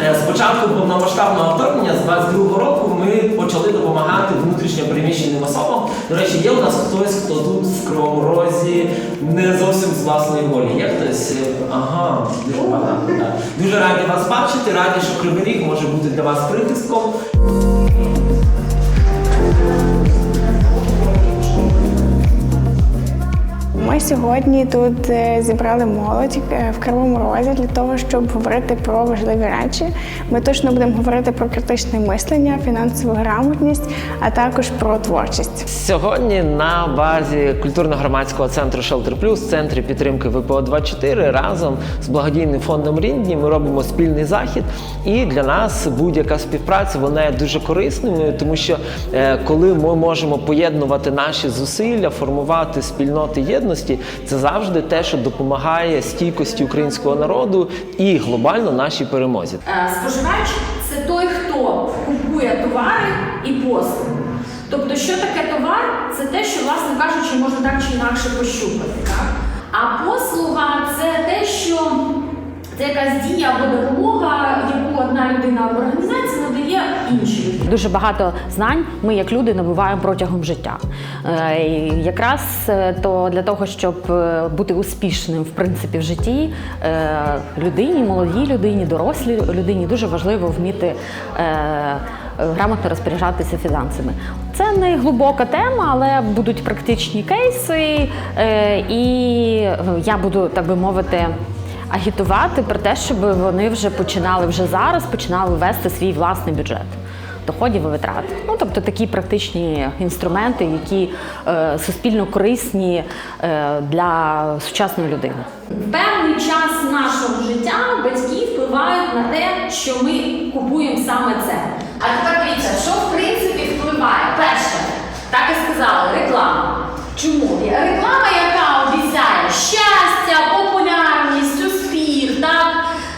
Е, З початку повномасштабного вторгнення з 22 року ми почали допомагати внутрішньо переміщеним особам. До речі, є у нас хтось, хто тут в Кривому не зовсім з власної волі. Є хтось? Е, Ага, дуже багато. Дуже раді вас бачити, раді, що Кривий Ріг може бути для вас прихистком. Сьогодні тут е, зібрали молодь е, в Кривому Розі для того, щоб говорити про важливі речі. Ми точно будемо говорити про критичне мислення, фінансову грамотність, а також про творчість. Сьогодні на базі культурно-громадського центру Shelter Plus, центрі підтримки ВПО 24 разом з благодійним фондом Рідні ми робимо спільний захід. І для нас будь-яка співпраця вона є дуже корисною, тому що е, коли ми можемо поєднувати наші зусилля, формувати спільноти єдності, це завжди те, що допомагає стійкості українського народу і глобально нашій перемозі. Е, Споживач це той, хто купує товари і послуги. Тобто, що таке товар? Це те, що, власне кажучи, можна так чи інакше пощупати. Так? А послуга це те, що це якась дія або допомога, яку одна людина або організація надає іншій. Дуже багато знань ми, як люди, набуваємо протягом життя. Е, і Якраз е, то для того, щоб е, бути успішним в принципі в житті, людині, молодій людині, дорослій людині дуже важливо вміти. Грамотно розпоряджатися фінансами. Це не глибока тема, але будуть практичні кейси, і я буду, так би мовити, агітувати про те, щоб вони вже починали вже зараз починали вести свій власний бюджет доходів і витрат. Ну тобто такі практичні інструменти, які е, суспільно корисні е, для сучасної людини. Певний час нашого життя батьки впливають на те, що ми купуємо саме це. А тепер дивіться, що в принципі впливає? Перше, так і сказали, реклама. Чому? Реклама, яка обіцяє щастя, популярність, успіх, так?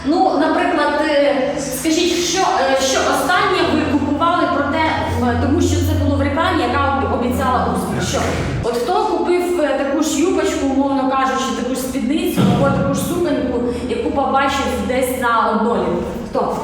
Ну, наприклад, е, скажіть, що, е, що останнє ви купували про те, м, тому що це було в рекламі, яка об- Що? От хто купив е, таку ж юбочку, умовно кажучи, таку ж спідницю або таку ж суконьку, яку побачив десь на однолітку? Хто?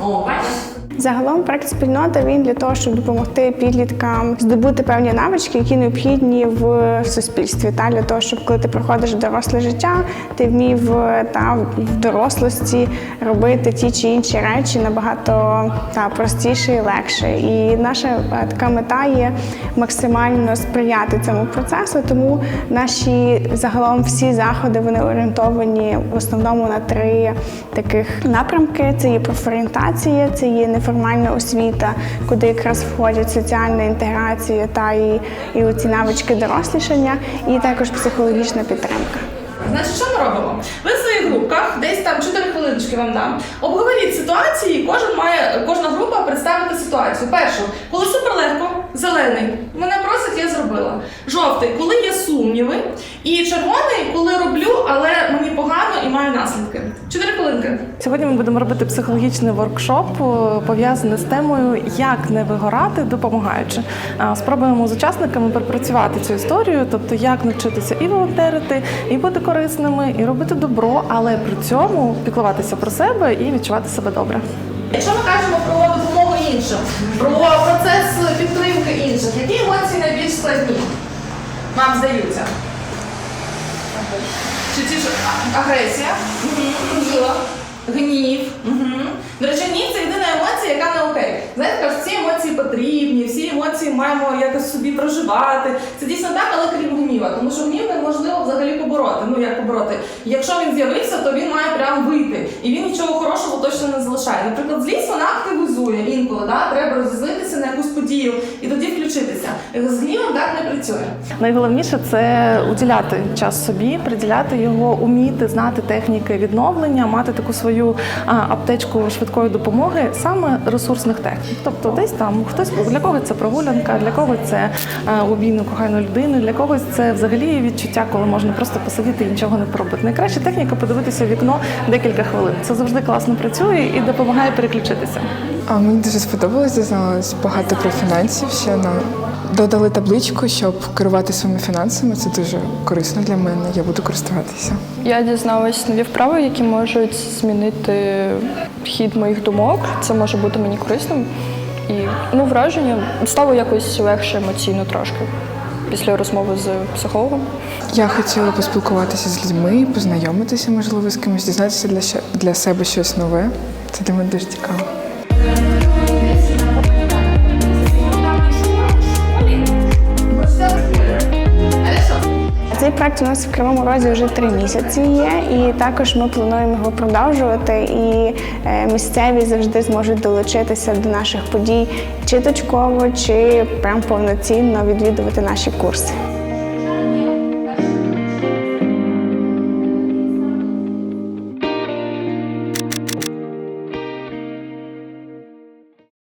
О, бачиш? Загалом проект спільнота він для того, щоб допомогти підліткам здобути певні навички, які необхідні в суспільстві. Та для того, щоб коли ти приходиш доросле життя, ти вмів е, та в дорослості робити ті чи інші речі набагато та простіше і легше. І наша е, така мета є максимально сприяти цьому процесу. Тому наші загалом всі заходи вони орієнтовані в основному на три таких напрямки: це є профорієнтація, це є неформальна освіта, куди якраз входять соціальна інтеграція та і, і оці навички дорослішання, і також психологічна підтримка. Значить, що ми робимо? Ви в своїх групках, десь там 4 хвилиночки вам дам. Обговоріть ситуації, кожен має, кожна група представити ситуацію. Першу, коли супер легко, зелений. Мене просять, я зробила. Жовтий, коли є сумніви. І червоний, коли роблю, але мені погано і маю наслідки. Чотири хвилинки. Сьогодні ми будемо робити психологічний воркшоп, е, пов'язаний з темою Як не вигорати, допомагаючи. Спробуємо з учасниками пропрацювати цю історію, тобто як навчитися і волонтерити, і бути корисними, і робити добро, але при цьому піклуватися про себе і відчувати себе добре. Якщо ми кажемо про допомогу іншим, про процес підтримки інших, які емоції найбільш складні? Вам здаються? Чи ті ж агресія? Жила. Гнів. До речі, гнів це єдина емоція, яка не окей. Знаєте, кажуть, всі емоції потрібні, всі емоції маємо якось собі проживати. Це дійсно так, але крім гніва. Тому що гнів неможливо взагалі побороти. Ну як побороти? Якщо він з'явився, то він має прям вийти. І він нічого хорошого точно не залишає. Наприклад, злість вона активізує інколи. Да? Треба розізлитися на якусь подію і тоді включитися. З гнівом так не працює. Найголовніше це уділяти час собі, приділяти його, уміти знати техніки відновлення, мати таку свою аптечку швидкої допомоги, саме ресурсних технік. Тобто, десь там хтось для когось це прогулянка, для когось це а, обійми коханої людини, для когось це взагалі відчуття, коли можна просто посидіти і нічого не поробити. Найкраща техніка подивитися в вікно декілька хвилин. Це завжди класно працює і допомагає переключитися. А мені дуже сподобалось, дізналась багато про фінансів ще на додали табличку, щоб керувати своїми фінансами. Це дуже корисно для мене. Я буду користуватися. Я дізналась нові вправи, які можуть змінити хід моїх думок. Це може бути мені корисним. І ну, враження стало якось легше емоційно трошки після розмови з психологом. Я хотіла поспілкуватися з людьми, познайомитися, можливо, з кимось, дізнатися для, для себе щось нове. Це для мене дуже цікаво. Цей проект у нас в Кривому Розі вже три місяці є, і також ми плануємо його продовжувати. І е, місцеві завжди зможуть долучитися до наших подій чи точково, чи прям повноцінно відвідувати наші курси.